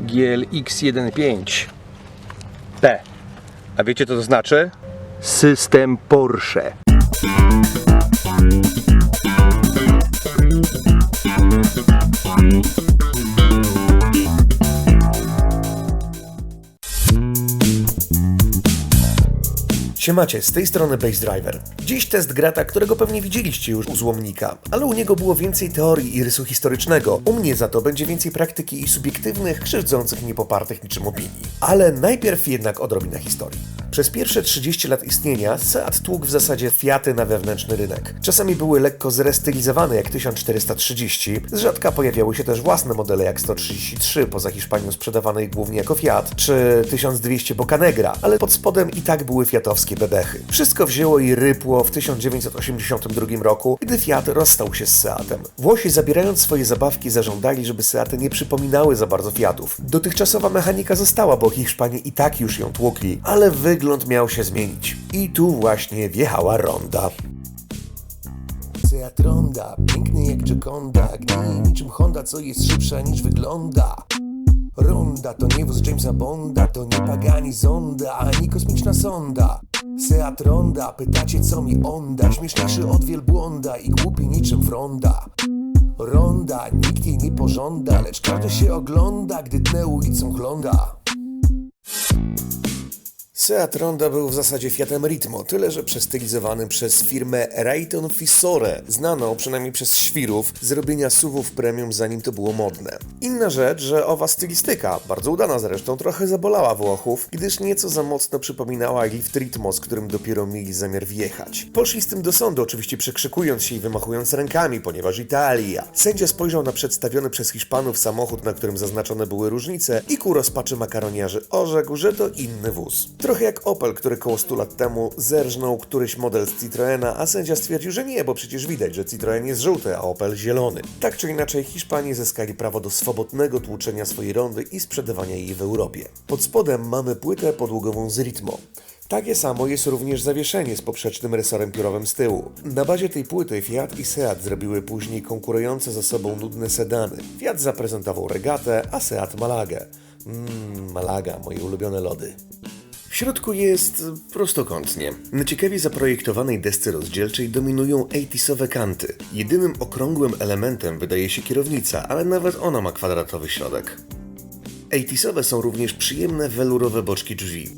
GLX15 P. A wiecie co to znaczy? System Porsche. Siemacie, z tej strony Base Driver. Dziś test grata, którego pewnie widzieliście już u Złomnika, ale u niego było więcej teorii i rysu historycznego. U mnie za to będzie więcej praktyki i subiektywnych, krzywdzących niepopartych niczym opinii. Ale najpierw jednak odrobina historii. Przez pierwsze 30 lat istnienia Seat tłukł w zasadzie Fiaty na wewnętrzny rynek. Czasami były lekko zrestylizowane jak 1430, z rzadka pojawiały się też własne modele jak 133, poza Hiszpanią sprzedawanej głównie jako Fiat, czy 1200 Boccanegra, ale pod spodem i tak były fiatowskie bebechy. Wszystko wzięło i rypło w 1982 roku, gdy Fiat rozstał się z Seatem. Włosi zabierając swoje zabawki zażądali, żeby Seaty nie przypominały za bardzo Fiatów. Dotychczasowa mechanika została, bo Hiszpanie i tak już ją tłukli, ale wygląd miał się zmienić. I tu właśnie wjechała ronda. Seat Ronda, piękny jak Gioconda, gnije niczym Honda, co jest szybsza niż wygląda. Ronda to nie wóz Jamesa Bonda, to nie Pagani Zonda, ani kosmiczna sonda. Seat Ronda, pytacie co mi onda, śmieszniejszy od wielbłąda i głupi niczym fronda. Ronda, nikt jej nie pożąda, lecz każdy się ogląda, gdy tnę ulicą chląda. Seat Ronda był w zasadzie Fiatem Ritmo, tyle że przestylizowany przez firmę Rayton Fissore, znaną przynajmniej przez świrów z robienia suwów premium zanim to było modne. Inna rzecz, że owa stylistyka, bardzo udana zresztą, trochę zabolała Włochów, gdyż nieco za mocno przypominała Lift Ritmo, z którym dopiero mieli zamiar wjechać. Poszli z tym do sądu, oczywiście przekrzykując się i wymachując rękami, ponieważ Italia. Sędzia spojrzał na przedstawiony przez Hiszpanów samochód, na którym zaznaczone były różnice i ku rozpaczy makaroniarzy orzekł, że to inny wóz. Trochę jak Opel, który koło 100 lat temu zerżnął któryś model z Citroena, a sędzia stwierdził, że nie, bo przecież widać, że Citroen jest żółty, a Opel zielony. Tak czy inaczej, Hiszpanie zyskali prawo do swobodnego tłuczenia swojej rondy i sprzedawania jej w Europie. Pod spodem mamy płytę podłogową z Ritmo. Takie samo jest również zawieszenie z poprzecznym resorem piórowym z tyłu. Na bazie tej płyty Fiat i Seat zrobiły później konkurujące ze sobą nudne sedany. Fiat zaprezentował Regatę, a Seat Malagę. Mmm, Malaga, moje ulubione lody. W środku jest prostokątnie. Na ciekawie zaprojektowanej desce rozdzielczej dominują 80 kanty. Jedynym okrągłym elementem wydaje się kierownica, ale nawet ona ma kwadratowy środek. 80 są również przyjemne welurowe boczki drzwi.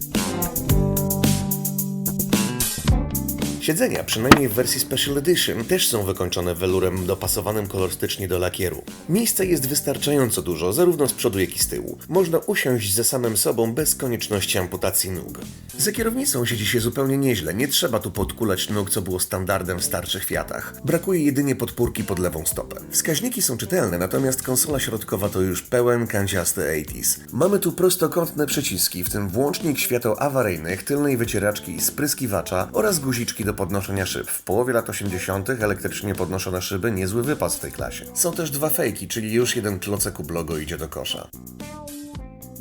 Siedzenia, przynajmniej w wersji Special Edition, też są wykończone welurem dopasowanym kolorystycznie do lakieru. Miejsca jest wystarczająco dużo, zarówno z przodu, jak i z tyłu. Można usiąść ze samym sobą bez konieczności amputacji nóg. Za kierownicą siedzi się zupełnie nieźle, nie trzeba tu podkulać nóg, co było standardem w starszych Fiatach. Brakuje jedynie podpórki pod lewą stopę. Wskaźniki są czytelne, natomiast konsola środkowa to już pełen kanciasty 80s. Mamy tu prostokątne przyciski, w tym włącznik świateł awaryjnych, tylnej wycieraczki i spryskiwacza oraz guziczki do podnoszenia szyb. W połowie lat 80. elektrycznie podnoszone szyby niezły wypas w tej klasie. Są też dwa fejki, czyli już jeden klocek u blogo idzie do kosza.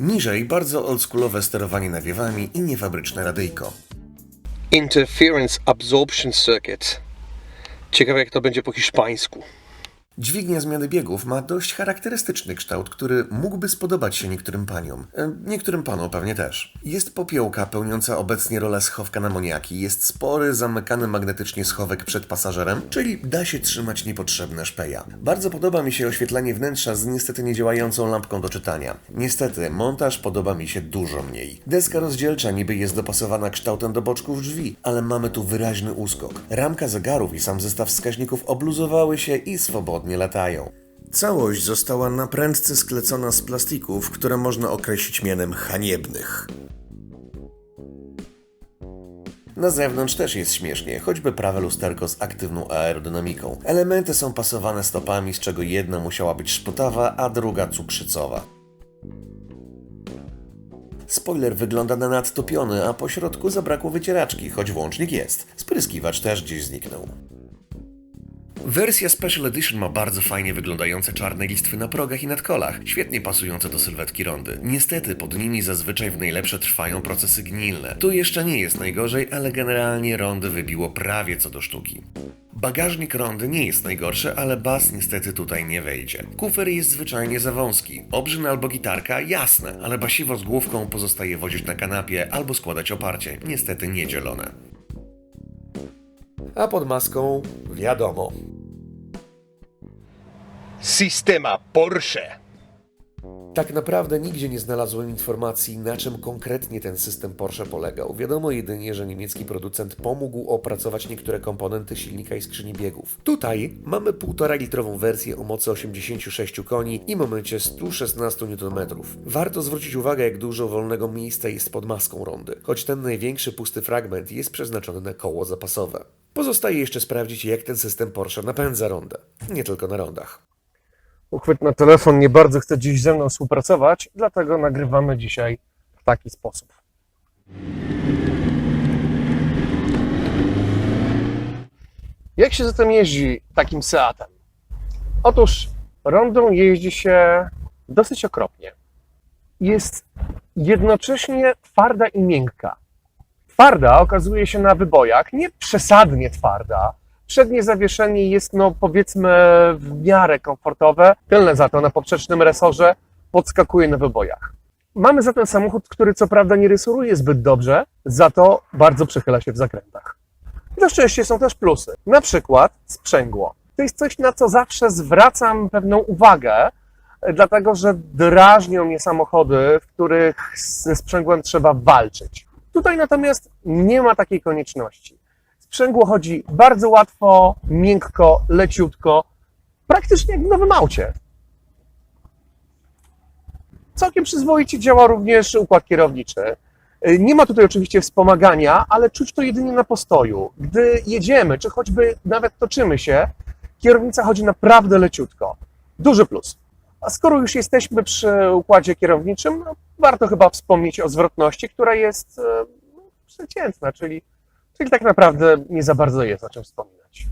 Niżej bardzo oldschoolowe sterowanie nawiewami i niefabryczne radyjko. Interference Absorption Circuit. Ciekawe jak to będzie po hiszpańsku. Dźwignia zmiany biegów ma dość charakterystyczny kształt, który mógłby spodobać się niektórym paniom. E, Niektórym panom pewnie też. Jest popiołka pełniąca obecnie rolę schowka na moniaki. Jest spory, zamykany magnetycznie schowek przed pasażerem, czyli da się trzymać niepotrzebne szpeja. Bardzo podoba mi się oświetlenie wnętrza z niestety niedziałającą lampką do czytania. Niestety, montaż podoba mi się dużo mniej. Deska rozdzielcza niby jest dopasowana kształtem do boczków drzwi, ale mamy tu wyraźny uskok. Ramka zegarów i sam zestaw wskaźników obluzowały się i swobodnie latają. Całość została na prędce sklecona z plastików, które można określić mianem haniebnych. Na zewnątrz też jest śmiesznie, choćby prawe lusterko z aktywną aerodynamiką. Elementy są pasowane stopami, z czego jedna musiała być szpotawa, a druga cukrzycowa. Spoiler wygląda na nadtopiony, a po środku zabrakło wycieraczki, choć włącznik jest. Spryskiwacz też gdzieś zniknął. Wersja Special Edition ma bardzo fajnie wyglądające czarne listwy na progach i nadkolach, świetnie pasujące do sylwetki rondy. Niestety pod nimi zazwyczaj w najlepsze trwają procesy gnilne. Tu jeszcze nie jest najgorzej, ale generalnie rondy wybiło prawie co do sztuki. Bagażnik rondy nie jest najgorszy, ale bas niestety tutaj nie wejdzie. Kufer jest zwyczajnie za wąski. Obrzyn albo gitarka, jasne, ale basiwo z główką pozostaje wozić na kanapie albo składać oparcie, niestety niedzielone. A pod maską wiadomo. Sistema Porsche. Tak naprawdę nigdzie nie znalazłem informacji, na czym konkretnie ten system Porsche polegał. Wiadomo jedynie, że niemiecki producent pomógł opracować niektóre komponenty silnika i skrzyni biegów. Tutaj mamy 1,5 litrową wersję o mocy 86 koni i momencie 116 Nm. Warto zwrócić uwagę, jak dużo wolnego miejsca jest pod maską rondy, choć ten największy pusty fragment jest przeznaczony na koło zapasowe. Pozostaje jeszcze sprawdzić, jak ten system Porsche napędza rondę. Nie tylko na rondach. Uchwyt na telefon nie bardzo chce dziś ze mną współpracować, dlatego nagrywamy dzisiaj w taki sposób. Jak się zatem jeździ takim Seatem? Otóż rondą jeździ się dosyć okropnie. Jest jednocześnie twarda i miękka. Twarda okazuje się na wybojach, nie przesadnie twarda. Przednie zawieszenie jest, no powiedzmy, w miarę komfortowe. Tylne za to na poprzecznym resorze podskakuje na wybojach. Mamy zatem samochód, który co prawda nie rysuruje zbyt dobrze, za to bardzo przechyla się w zakrętach. Na szczęście są też plusy. Na przykład sprzęgło. To jest coś, na co zawsze zwracam pewną uwagę, dlatego że drażnią mnie samochody, w których ze sprzęgłem trzeba walczyć. Tutaj natomiast nie ma takiej konieczności. Sprzęgło chodzi bardzo łatwo, miękko, leciutko, praktycznie jak w nowym aucie. Całkiem przyzwoicie działa również układ kierowniczy. Nie ma tutaj oczywiście wspomagania, ale czuć to jedynie na postoju. Gdy jedziemy, czy choćby nawet toczymy się, kierownica chodzi naprawdę leciutko. Duży plus. A skoro już jesteśmy przy układzie kierowniczym, no, warto chyba wspomnieć o zwrotności, która jest e, przeciętna, czyli, czyli tak naprawdę nie za bardzo jest o czym wspominać.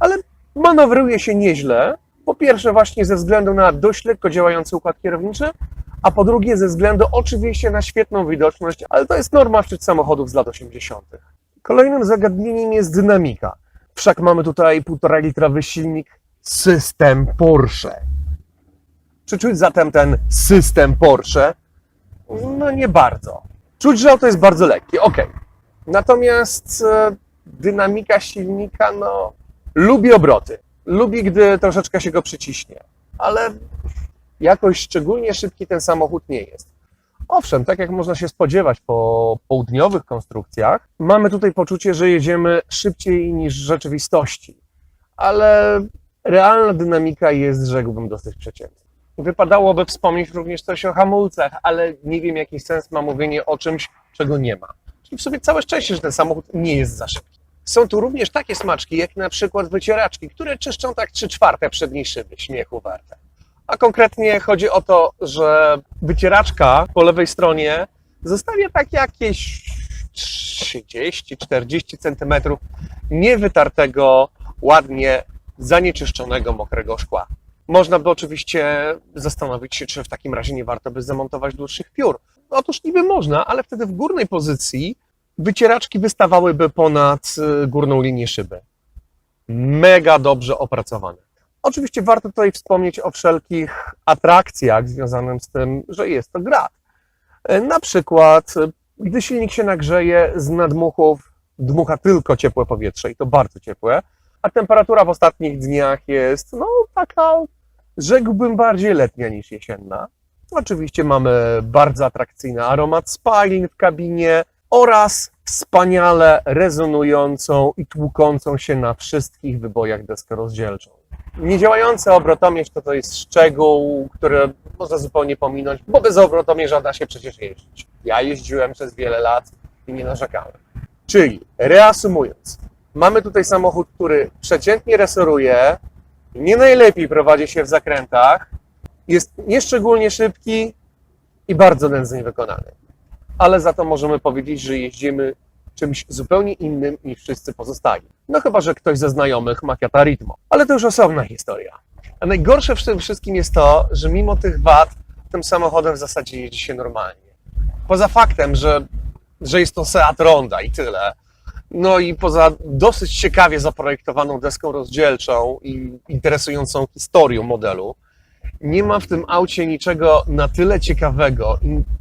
Ale manewruje się nieźle. Po pierwsze, właśnie ze względu na dość lekko działający układ kierowniczy, a po drugie ze względu oczywiście na świetną widoczność, ale to jest norma wśród samochodów z lat 80. Kolejnym zagadnieniem jest dynamika. Wszak mamy tutaj 1,5 litrowy silnik system Porsche. Czy czuć zatem ten system Porsche? No nie bardzo. Czuć, że auto jest bardzo lekkie, ok. Natomiast e, dynamika silnika, no, lubi obroty. Lubi, gdy troszeczkę się go przyciśnie. Ale jakoś szczególnie szybki ten samochód nie jest. Owszem, tak jak można się spodziewać po południowych konstrukcjach, mamy tutaj poczucie, że jedziemy szybciej niż w rzeczywistości, ale realna dynamika jest, rzekłbym, dosyć przeciętna. Wypadałoby wspomnieć również coś o hamulcach, ale nie wiem, jaki sens ma mówienie o czymś, czego nie ma. Czyli w sobie całe szczęście, że ten samochód nie jest za szybki. Są tu również takie smaczki, jak na przykład wycieraczki, które czyszczą tak 3 czwarte przedniej szyby, śmiechu warte. A konkretnie chodzi o to, że wycieraczka po lewej stronie zostawia tak jakieś 30-40 centymetrów niewytartego, ładnie zanieczyszczonego, mokrego szkła. Można by oczywiście zastanowić się, czy w takim razie nie warto by zamontować dłuższych piór. Otóż niby można, ale wtedy w górnej pozycji wycieraczki wystawałyby ponad y, górną linię szyby. Mega dobrze opracowane. Oczywiście warto tutaj wspomnieć o wszelkich atrakcjach związanych z tym, że jest to grat. E, Na przykład, e, gdy silnik się nagrzeje, z nadmuchów dmucha tylko ciepłe powietrze i to bardzo ciepłe, a temperatura w ostatnich dniach jest, no, taka, rzekłbym, bardziej letnia niż jesienna. Oczywiście mamy bardzo atrakcyjny aromat spalin w kabinie oraz wspaniale rezonującą i tłukącą się na wszystkich wybojach deskę rozdzielczą. Niedziałający obrotomierz to, to jest szczegół, który można zupełnie pominąć, bo bez obrotomierza da się przecież jeździć. Ja jeździłem przez wiele lat i nie narzekałem. Czyli reasumując, mamy tutaj samochód, który przeciętnie resoruje, nie najlepiej prowadzi się w zakrętach, jest nieszczególnie szybki i bardzo nędznie wykonany. Ale za to możemy powiedzieć, że jeździmy czymś zupełnie innym niż wszyscy pozostali. No chyba, że ktoś ze znajomych ma Fiata Ritmo. Ale to już osobna historia. A najgorsze w tym wszystkim jest to, że mimo tych wad tym samochodem w zasadzie jeździ się normalnie. Poza faktem, że, że jest to Seat Ronda i tyle, No i poza dosyć ciekawie zaprojektowaną deską rozdzielczą i interesującą historią modelu, nie ma w tym aucie niczego na tyle ciekawego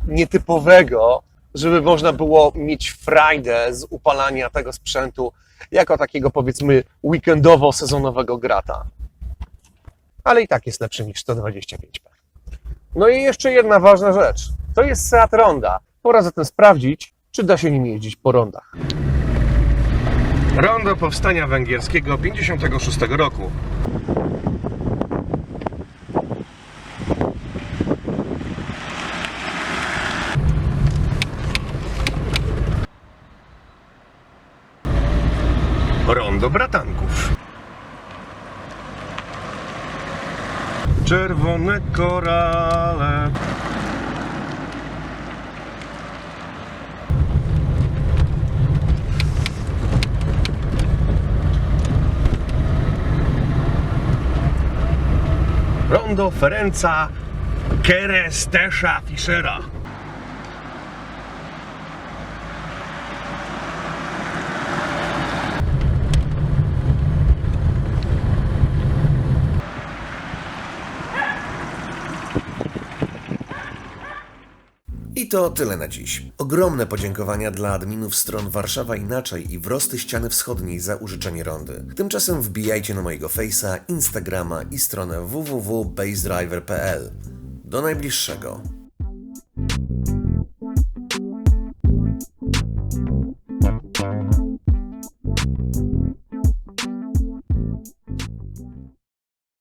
nietypowego, żeby można było mieć frajdę z upalania tego sprzętu jako takiego powiedzmy weekendowo-sezonowego grata. Ale i tak jest lepszy niż 125p. No i jeszcze jedna ważna rzecz. To jest Seat Ronda. Pora zatem sprawdzić, czy da się nim jeździć po rondach. Rondo powstania węgierskiego 56 roku. Rondo bratanków. Czerwone korale. Rondo Ferenca Kerestesza Fischera. To tyle na dziś. Ogromne podziękowania dla adminów stron Warszawa Inaczej i Wrosty Ściany Wschodniej za użyczenie rondy. Tymczasem wbijajcie na mojego Face'a, Instagrama i stronę www.basedriver.pl. Do najbliższego.